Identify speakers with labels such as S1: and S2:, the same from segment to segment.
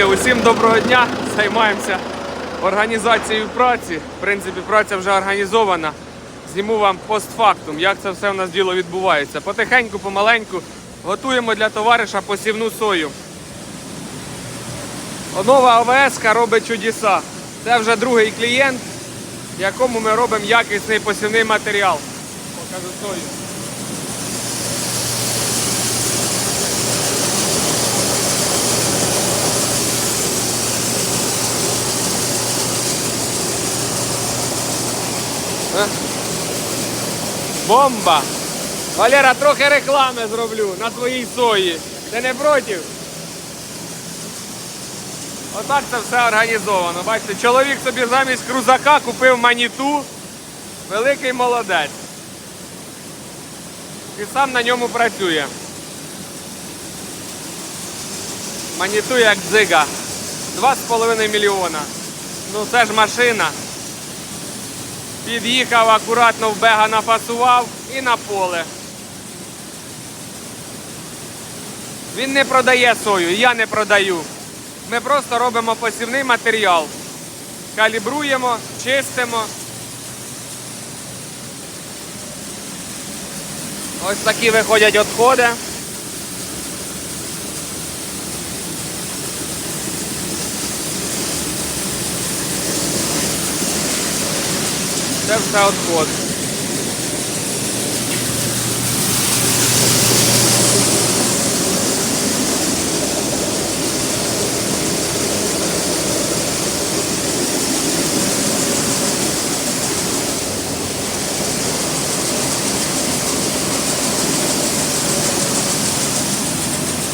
S1: Друзі, усім доброго дня! Займаємося організацією праці. В принципі, праця вже організована. Зніму вам постфактум, як це все в нас діло відбувається. Потихеньку, помаленьку готуємо для товариша посівну сою. Нова ОВС робить чудеса. Це вже другий клієнт, якому ми робимо якісний посівний матеріал. Покажу сою. Бомба! Валера, трохи реклами зроблю на твоїй сої. Ти не проти? Отак це все організовано. Бачите, чоловік собі замість крузака купив маніту. Великий молодець. І сам на ньому працює. Маніту як дзига. 2,5 мільйона. Ну це ж машина. Під'їхав акуратно в бега нафасував і на поле. Він не продає сою, я не продаю. Ми просто робимо посівний матеріал. Калібруємо, чистимо. Ось такі виходять відходи. Це все відход.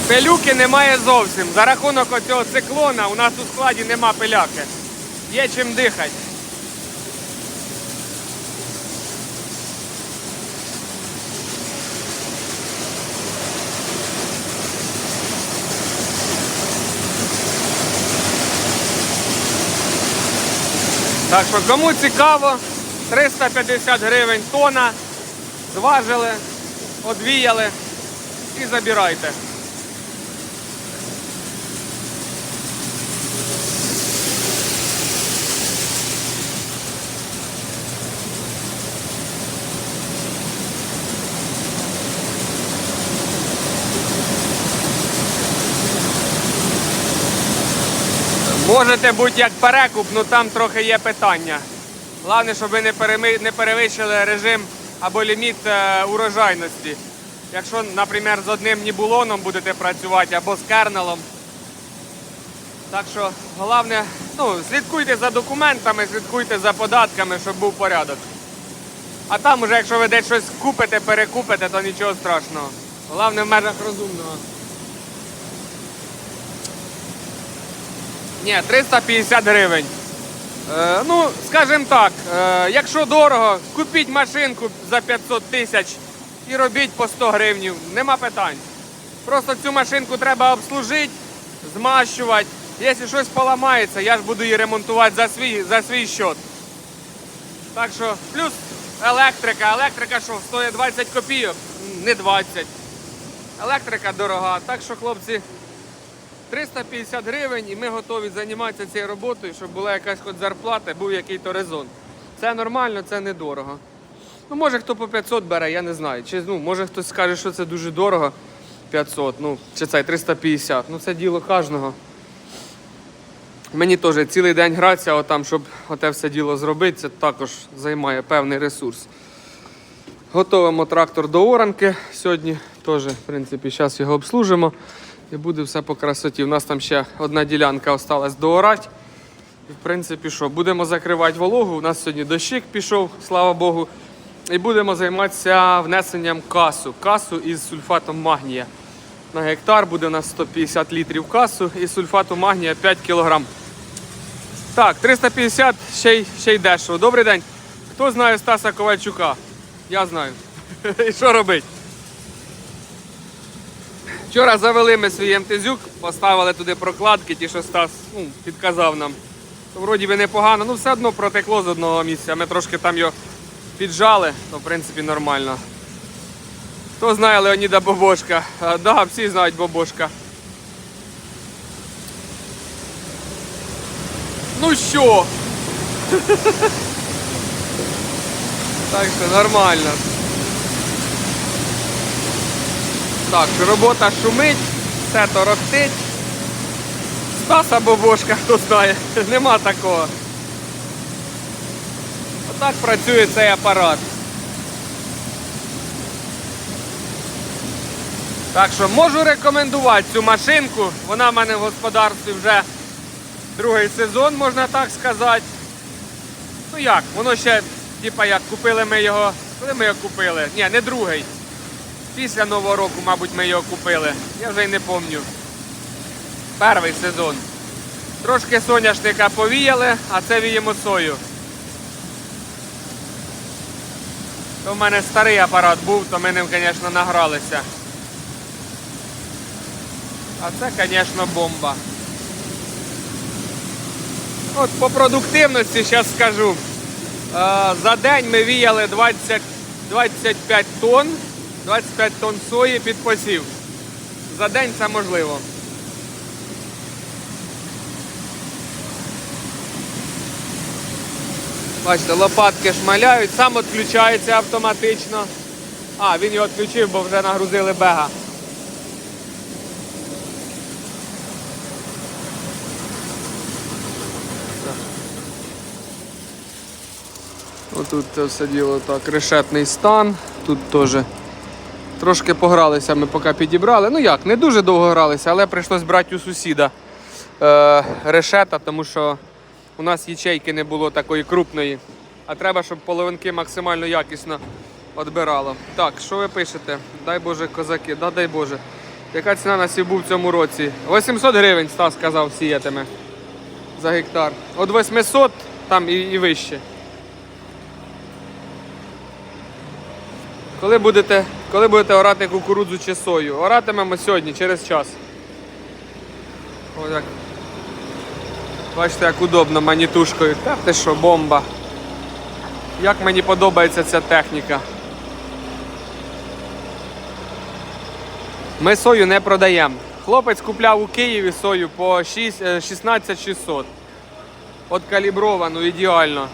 S1: Пилюки немає зовсім. За рахунок оцього циклона у нас у складі нема пиляки. Є чим дихати. Так що кому цікаво, 350 гривень тона, зважили, одвіяли і забирайте. Можете бути як перекуп, ну там трохи є питання. Головне, щоб ви не, перевищили режим або ліміт е, урожайності. Якщо, наприклад, з одним нібулоном будете працювати або з кернелом. Так що головне, ну, слідкуйте за документами, слідкуйте за податками, щоб був порядок. А там уже, якщо ви десь щось купите, перекупите, то нічого страшного. Головне в межах розумного. Ні, 350 гривень. Е, ну, скажімо так, е, якщо дорого, купіть машинку за 500 тисяч і робіть по 100 гривнів. Нема питань. Просто цю машинку треба обслужити, змащувати. Якщо щось поламається, я ж буду її ремонтувати за свій, за свій счет. Так що, плюс електрика. Електрика що, стоїть 20 копійок? Не 20. Електрика дорога. Так що, хлопці, 350 гривень і ми готові займатися цією роботою, щоб була якась хоч зарплата, був який-то резон. Це нормально, це недорого. Ну, може хто по 500 бере, я не знаю. Чи, ну, може хтось скаже, що це дуже дорого. 500, ну, чи це 350. Ну це діло кожного. Мені теж цілий день гратися, отам, щоб оте все діло зробити, це також займає певний ресурс. Готовимо трактор до оранки сьогодні. Теж, в принципі, зараз його обслужимо. І буде все по красоті. У нас там ще одна ділянка осталась доорати. І в принципі, що, будемо закривати вологу. У нас сьогодні дощик пішов, слава Богу. І будемо займатися внесенням касу. Касу із сульфатом магнія. На гектар буде у нас 150 літрів касу і сульфату магнія 5 кг. Так, 350 ще й, ще й дешево. Добрий день. Хто знає Стаса Ковальчука? Я знаю. І що робити? Вчора завели ми свій МТЗюк, поставили туди прокладки, ті, що Стас ну, підказав нам. То вроді би непогано, ну все одно протекло з одного місця. Ми трошки там його піджали, то в принципі нормально. Хто знає Леоніда Бобошка? А, да, всі знають Бобошка. ну що? Так що нормально. Так, робота шумить, все торохтить. Стас або бошка, хто знає, нема такого. Отак працює цей апарат. Так що можу рекомендувати цю машинку. Вона в мене в господарстві вже другий сезон, можна так сказати. Ну як, воно ще, типа як купили ми його. Коли ми його купили? Ні, не другий. Після Нового року, мабуть, ми його купили. Я вже й не пам'ятаю. Перший сезон. Трошки соняшника повіяли, а це віємо сою. То в мене старий апарат був, то ми ним, звісно, награлися. А це, звісно, бомба. От по продуктивності зараз скажу. Е, За день ми віяли 20, 25 тонн, 25 тонн сої під посів. За день це можливо. Бачите, лопатки шмаляють, сам відключається автоматично. А, він його відключив, бо вже нагрузили бега. Отут все діло так, решетний стан. Тут теж трошки погралися, ми поки підібрали. Ну як, не дуже довго гралися, але прийшлось брати у сусіда е, решета, тому що у нас ячейки не було такої крупної. А треба, щоб половинки максимально якісно відбирало. Так, що ви пишете? Дай Боже, козаки, да дай Боже. Яка ціна на сівбу в цьому році? 800 гривень, Стас сказав, сіятиме за гектар. От 800 там і, і вище. Коли будете, коли будете орати кукурудзу чи сою? Оратимемо сьогодні, через час. Ось. Бачите, як удобно манітушкою. Та ти що, бомба. Як мені подобається ця техніка. Ми сою не продаємо. Хлопець купляв у Києві сою по 6, е, 16 600. От калібровану, ідеально.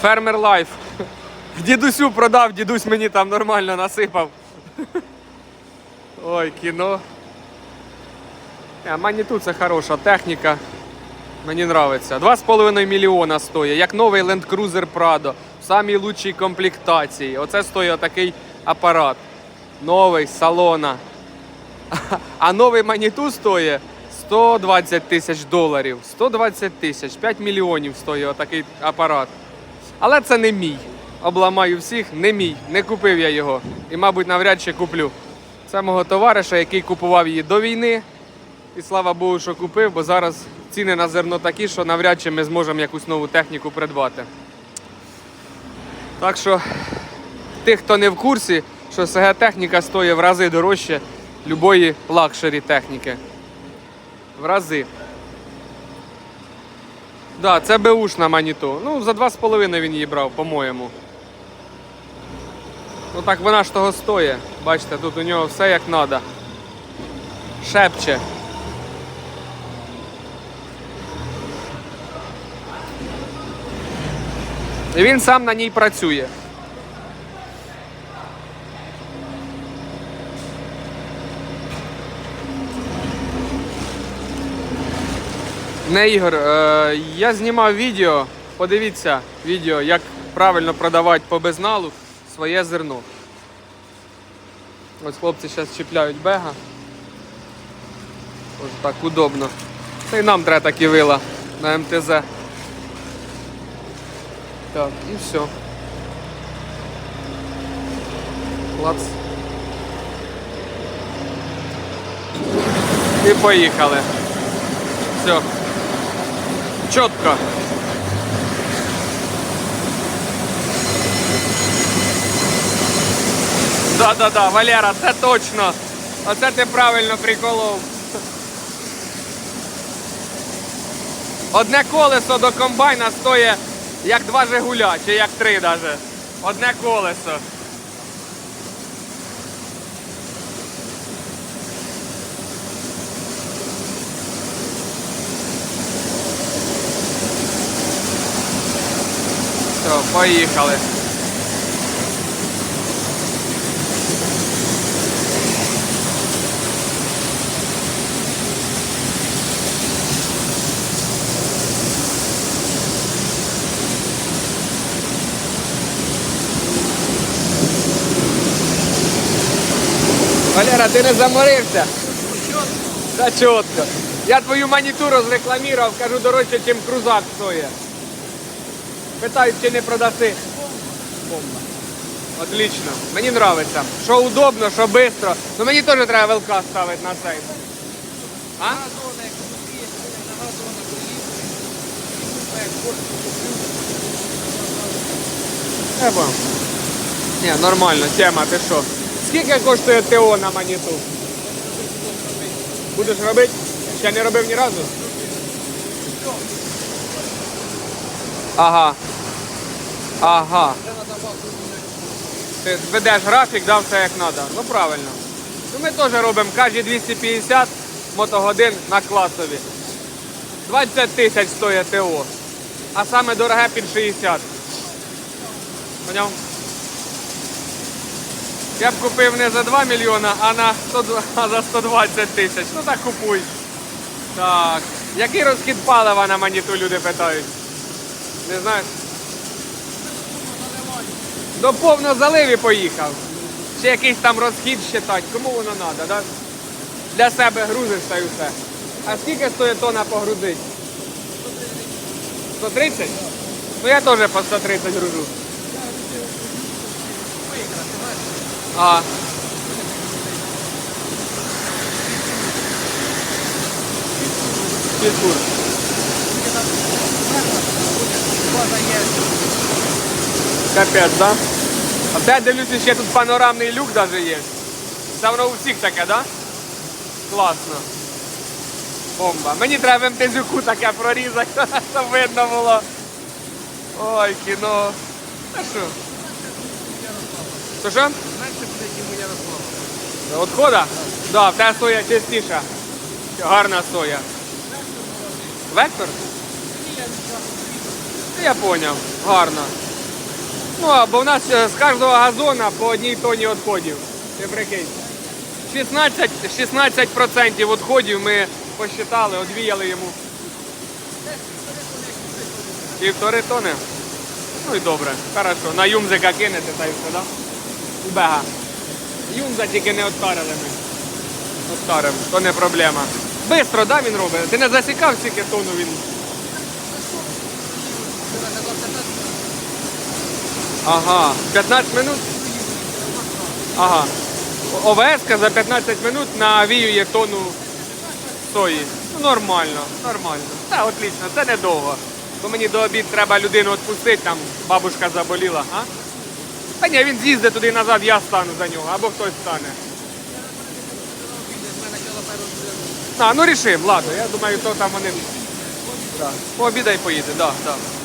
S1: Фермер лайф. Дідусю продав, дідусь мені там нормально насипав. Ой, кіно. А Маніту це хороша техніка. Мені подобається. 2,5 мільйона стоїть, як новий Land Cruiser Prado. В самій лучшій комплектації. Оце стоїть такий апарат. Новий салона. А новий Маніту стоїть 120 тисяч доларів. 120 тисяч, 5 мільйонів стоїть отакий апарат. Але це не мій. Обламаю всіх, не мій. Не купив я його. І, мабуть, навряд чи куплю. Це мого товариша, який купував її до війни. І слава Богу, що купив, бо зараз ціни на зерно такі, що навряд чи ми зможемо якусь нову техніку придбати. Так що, тих, хто не в курсі, що СГ техніка стоїть в рази дорожче любої лакшері техніки. В рази. Да, це беушна маніту. Ну, за 2,5 він її брав, по-моєму. Ну так вона ж того стоїть. Бачите, тут у нього все як треба. Шепче. І він сам на ній працює. Не Ігор, е, я знімав відео. Подивіться відео, як правильно продавати по безналу своє зерно. Ось хлопці зараз чіпляють бега. Ось так удобно. Це і нам треба такі вила на МТЗ. Так, і все. Клац. І поїхали. Все. Чітко. Да-да-да, Валера, це точно. Оце ти правильно приколов. Одне колесо до комбайна стоїть як два Жигуля, чи як три навіть. Одне колесо. Поїхали. Валера, ти не заморився? Та чітко. Я твою маніту розрекламував, кажу, дорожче, ніж крузак стоїть. Питають, чи не продаси. Бомба. Отлично. Мені подобається. Що удобно, що швидко. Ну мені теж треба ВЛК ставити на сайт. А? Треба. Ні, нормально, тема, ти що? Скільки коштує ТО на маніту? Будеш робити? Ще не робив ні разу? Ага. Ага. Ти ведеш графік, дав все як треба. Ну правильно. Ну ми теж робимо кожні 250 мотогодин на класові. 20 тисяч стоїть ТО. А саме дороге під 60. Поняв? Я б купив не за 2 мільйона, а на 100, а за 120 тисяч. Ну так купуй. Так. Який розхід палива на маніту люди питають? Не знаєш? До повно заливі поїхав. Ще якийсь там розхід считати. Кому воно треба, да? Для себе грузиш та й все. А скільки стоїть тонна погрузити? 130? Ну я теж по 130 гружу. Ага. Підкур. Капець, да? А тебе дивлюся, ще тут панорамний люк навіть є. Це воно у всіх таке, да? Класно. Бомба. Мені треба в МТЗюку таке прорізати, видно було. Ой, кіно. А що? То що?
S2: Менше буде, ніж у Ярослава.
S1: Отхода? Да, в тебе соя чистіша. Гарна соя. Вектор? Я зрозумів. Гарно. Ну, бо в нас е, з кожного газона по одній тоні відходів. Ти прикинь. 16, 16% відходів ми посчитали, одвіяли йому. Півтори тони. Ну і добре. Хорошо. На юмзика кинете та й все, да? Бега. Юмза тільки не оттарили ми. Оттарим, то не проблема. Бистро, да, він робить? Ти не засікав, скільки тону він? Ага, 15 минут? Ага. ОВС за 15 минут навіює тону сої. Ну, нормально, нормально. Та, отлично, це недовго. Бо мені до обід треба людину відпустити, там бабушка заболіла, а? Та ні, він з'їздить туди назад, я стану за нього, або хтось стане. А, ну рішим, ладно, я думаю, то там вони. Да. Пообідай поїде, так, да, так. Да.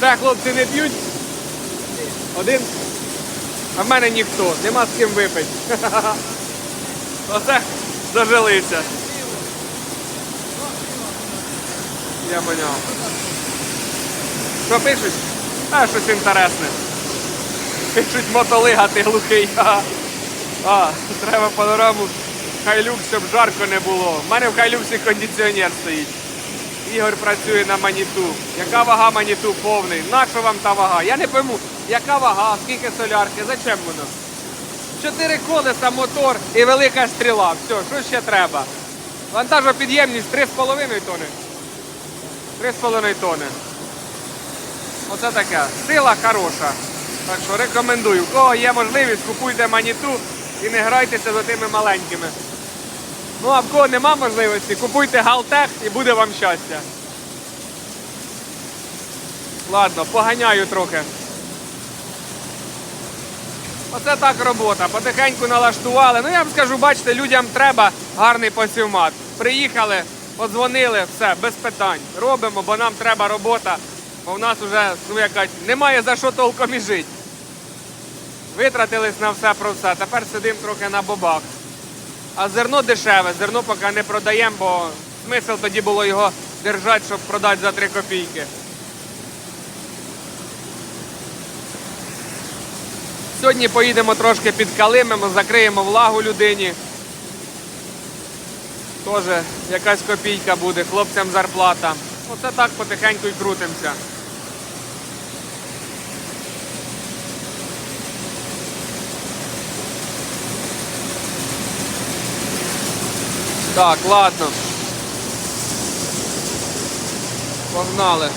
S1: Це хлопці не п'ють. Один. А в мене ніхто, нема з ким випити. Оце зажилися. Я поняв. Що пишуть? А, щось інтересне. Пишуть мотолига, ти глухий. А, а, треба панораму хайлюкс, щоб жарко не було. У мене в хайлюксі кондиціонер стоїть. Ігор працює на маніту. Яка вага маніту повний? Нащо вам та вага? Я не пойму, яка вага, скільки солярки, зачем воно? Чотири колеса, мотор і велика стріла. Все, що ще треба? Вантажопідємність 3,5 тони. 3,5 тони. Оце таке. Сила хороша. Так що рекомендую. У кого є можливість, купуйте маніту і не грайтеся за тими маленькими. Ну а в кого нема можливості, купуйте Галтех і буде вам щастя. Ладно, поганяю трохи. Оце так робота. Потихеньку налаштували. Ну я вам скажу, бачите, людям треба гарний посівмат. Приїхали, подзвонили, все, без питань. Робимо, бо нам треба робота, бо в нас вже ну, якась, немає за що толком і жити. Витратились на все про все. Тепер сидимо трохи на бобах. А зерно дешеве, зерно поки не продаємо, бо смисл тоді було його держати, щоб продати за 3 копійки. Сьогодні поїдемо трошки під калимемо, закриємо влагу людині. Теж якась копійка буде, хлопцям зарплата. Оце так потихеньку і крутимося. Так, ладно. Погнали.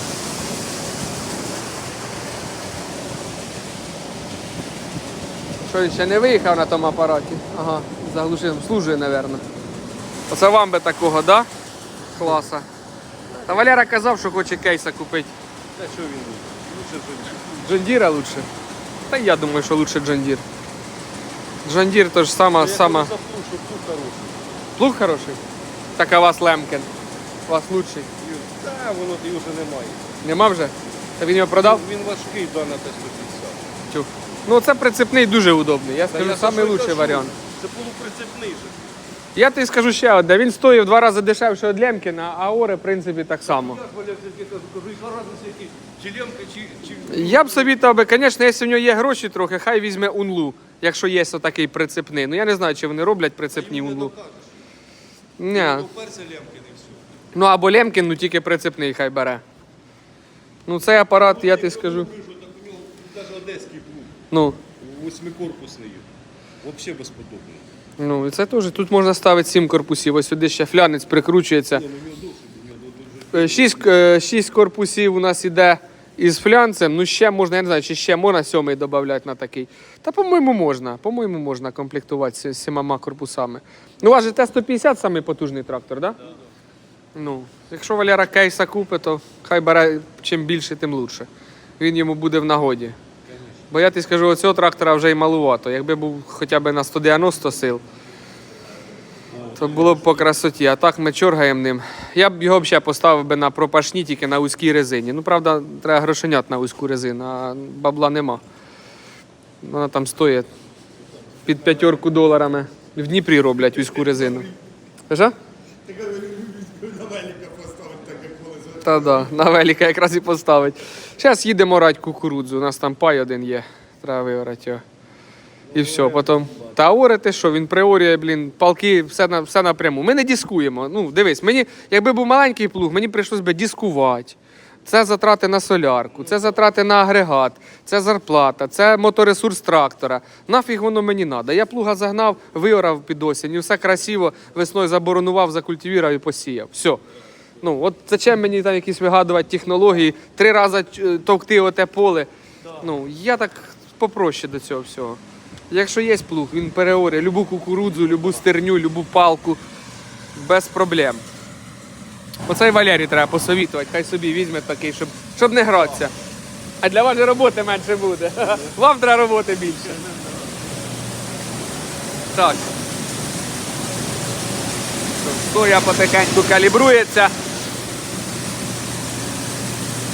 S1: Що він ще не виїхав на тому апараті? Ага, заглушив, служить, мабуть. Оце вам би такого, да? Класа. Та Валера казав, що хоче кейса купити.
S2: Та що він? Лучше.
S1: Джондіра лучше. Та я думаю, що лучше Джондір. Джондір то ж сама, сама. Плуг хороший? Так а вас Лемкен. У Вас лучший.
S2: Та воно і вже немає.
S1: Нема вже? Та він його продав?
S2: Він важкий, да, на Т-150.
S1: Тю. Ну це прицепний дуже удобний. Я скажу,
S2: я кажу.
S1: варіант.
S2: Це полуприцепний же.
S1: Я тобі скажу ще одне, він стоїв два рази дешевше від Лемкіна, а Ори, в принципі, так само. Я б собі би, звісно, якщо в нього є гроші трохи, хай візьме унлу, якщо є отакий прицепний. Ну я не знаю, чи вони роблять прицепні унлу. Ні.
S2: Поперся лемки, не все.
S1: Ну або Лемкін, ну тільки прицепний хай бере. Ну цей апарат, я тобі скажу.
S2: Кажу, так у нього навіть одеський плуг,
S1: Ну,
S2: восьмикорпусний. Взагалі безподобний.
S1: ну і це теж тут можна ставити сім корпусів. Ось сюди ще флянець прикручується.
S2: Ні, ну у нього досить, у нього дуже...
S1: Е, Шість, е, шість корпусів у нас іде із флянцем. Ну ще можна, я не знаю, чи ще можна сьомий додати на такий. Та по-моєму можна. По-моєму, можна комплектувати з сімома корпусами. Ну, у вас же Т-150 самий потужний трактор, так? Да? Ну, якщо Валера кейса купить, то хай бере чим більше, тим лучше. Він йому буде в нагоді. Бо я тобі скажу, оцього трактора вже й малувато. Якби був хоча б на 190 сил, то було б по красоті. А так ми чоргаємо ним. Я б його взагалі поставив би на пропашні, тільки на вузькій резині. Ну, правда, треба грошенят на вузьку резину, а бабла нема. Вона там стоїть під п'ятерку доларами. В Дніпрі роблять вузьку резину. Що? Та да, на велика якраз і поставить. Зараз їдемо орати кукурудзу. У нас там пай один є. Треба виорати його. І все, потім. Та орете, що він приорює, блін, палки, все, на, все напряму. Ми не дискуємо. Ну, дивись, мені, якби був маленький плуг, мені прийшлось би дискувати. Це затрати на солярку, це затрати на агрегат, це зарплата, це моторесурс трактора. Нафіг воно мені треба. Я плуга загнав, виорав під осінь, і все красиво, весною заборонував, закультивірував і посіяв. Все. Ну, от зачем мені там якісь вигадувати технології, три рази е, товкти оте поле. Ну, я так попроще до цього всього. Якщо є плуг, він переорє любу кукурудзу, любу стерню, любу палку без проблем. Оцей Валерій треба посовітувати, хай собі візьме такий, щоб, щоб не гратися. А для вас роботи менше буде. Вам треба роботи більше. Так. Стоя потихеньку калібрується.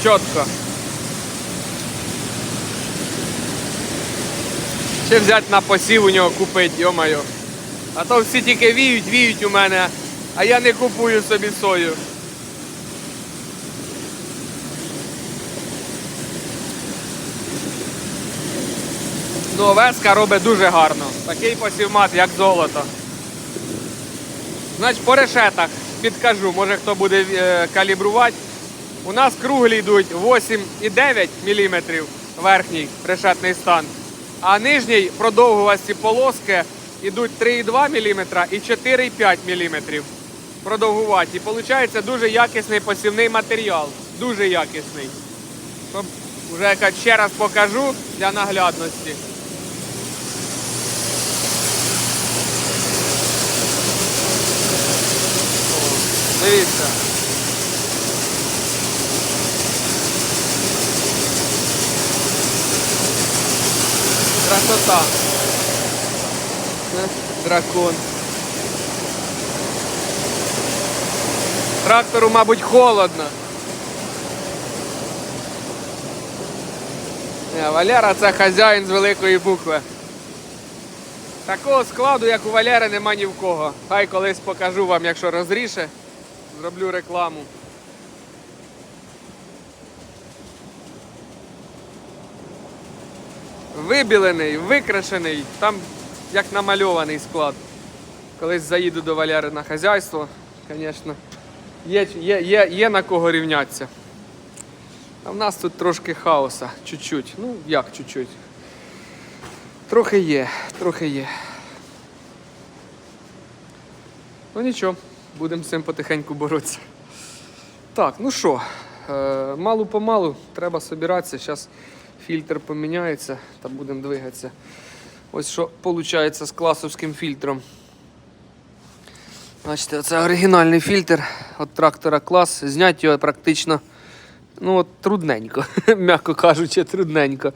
S1: Чітко. Ще взяти на посів у нього купити, йомайо. А то всі тільки віють, віють у мене, а я не купую собі сою. Ну, овеска робить дуже гарно. Такий посівмат, як золото. Значить, по решетах підкажу, може хто буде е, калібрувати. У нас круглі йдуть 8,9 мм верхній решетний стан, а нижній продовгувасті полоски йдуть 3,2 мм і 4,5 мм продовгуваті. Виходить дуже якісний посівний матеріал. Дуже якісний. Вже ще раз покажу для наглядності. Дивіться. Красота. Е, Дракон. Трактору, мабуть, холодно. Ні, Валера це хазяїн з великої букви. Такого складу, як у Валери, нема ні в кого. Хай колись покажу вам, якщо розріше, зроблю рекламу. Вибілений, викрашений, там як намальований склад. Колись заїду до Валяри на хазяйство, звісно, є, є, є, є на кого рівнятися. А в нас тут трошки хаоса, чуть-чуть. Ну, як чуть-чуть. Трохи є, трохи є. Ну нічого, будемо з цим потихеньку боротися. Так, ну що, е, малу помалу треба собиратися. Зараз фільтр поміняється та будемо двигатися. Ось що виходить з класовським фільтром. Бачите, це оригінальний фільтр від трактора клас. Зняти його практично ну, от, трудненько, м'яко кажучи, трудненько.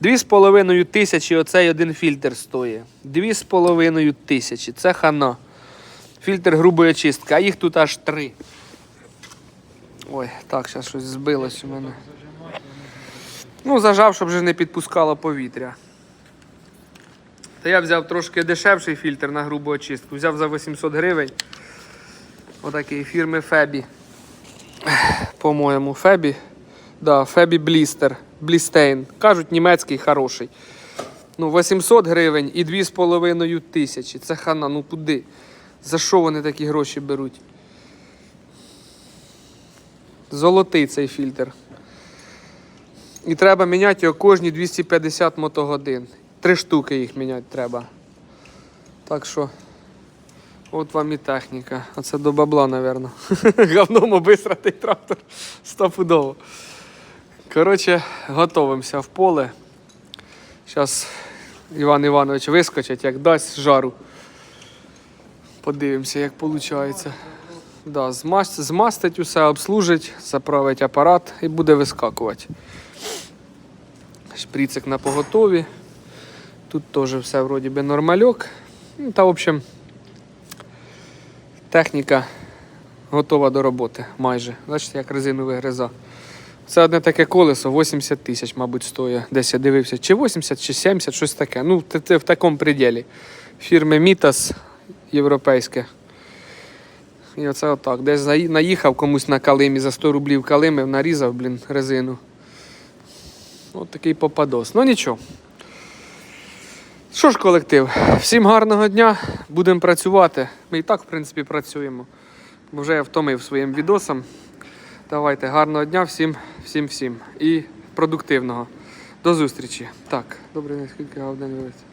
S1: Дві з половиною тисячі оцей один фільтр стоїть. Дві з половиною тисячі. Це хана. Фільтр грубої очистки, а їх тут аж три. Ой, так, зараз щось збилось у мене. Ну, зажав, щоб вже не підпускало повітря. Та я взяв трошки дешевший фільтр на грубу очистку. Взяв за 800 гривень. Отакий фірми Фебі. По-моєму, Фебі. Да, Фебі Блістер. Блістейн. Кажуть, німецький хороший. Ну, 800 гривень і 2,5 тисячі. Це хана, ну куди? За що вони такі гроші беруть? Золотий цей фільтр. І треба міняти його кожні 250 мотогодин. Три штуки їх міняти треба. Так що, от вам і техніка. А це до бабла, напевно. Говном обисратий трактор стопудово. Коротше, готовимося в поле. Зараз Іван Іванович вискочить, як дасть жару. Подивимося, як виходить. Да, змастить усе, обслужить, заправить апарат і буде вискакувати. Шприцик на поготові. Тут теж все вроді би нормальок. Ну, та, в общем, техніка готова до роботи майже. Бачите, як резину вигриза. Це одне таке колесо 80 тисяч, мабуть, стоїть. Десь я дивився. Чи 80, чи 70, щось таке. Ну, це- в такому пределі. Фірми Мітас європейське. І оце отак. Десь наїхав комусь на калимі за 100 рублів калими, нарізав, блін, резину. От такий попадос. Ну нічого. Що ж, колектив, всім гарного дня, будемо працювати. Ми і так, в принципі, працюємо. Бо вже я втомив своїм відосом. Давайте, гарного дня всім, всім, всім. І продуктивного. До зустрічі. Так, добре, наскільки годин дивиться.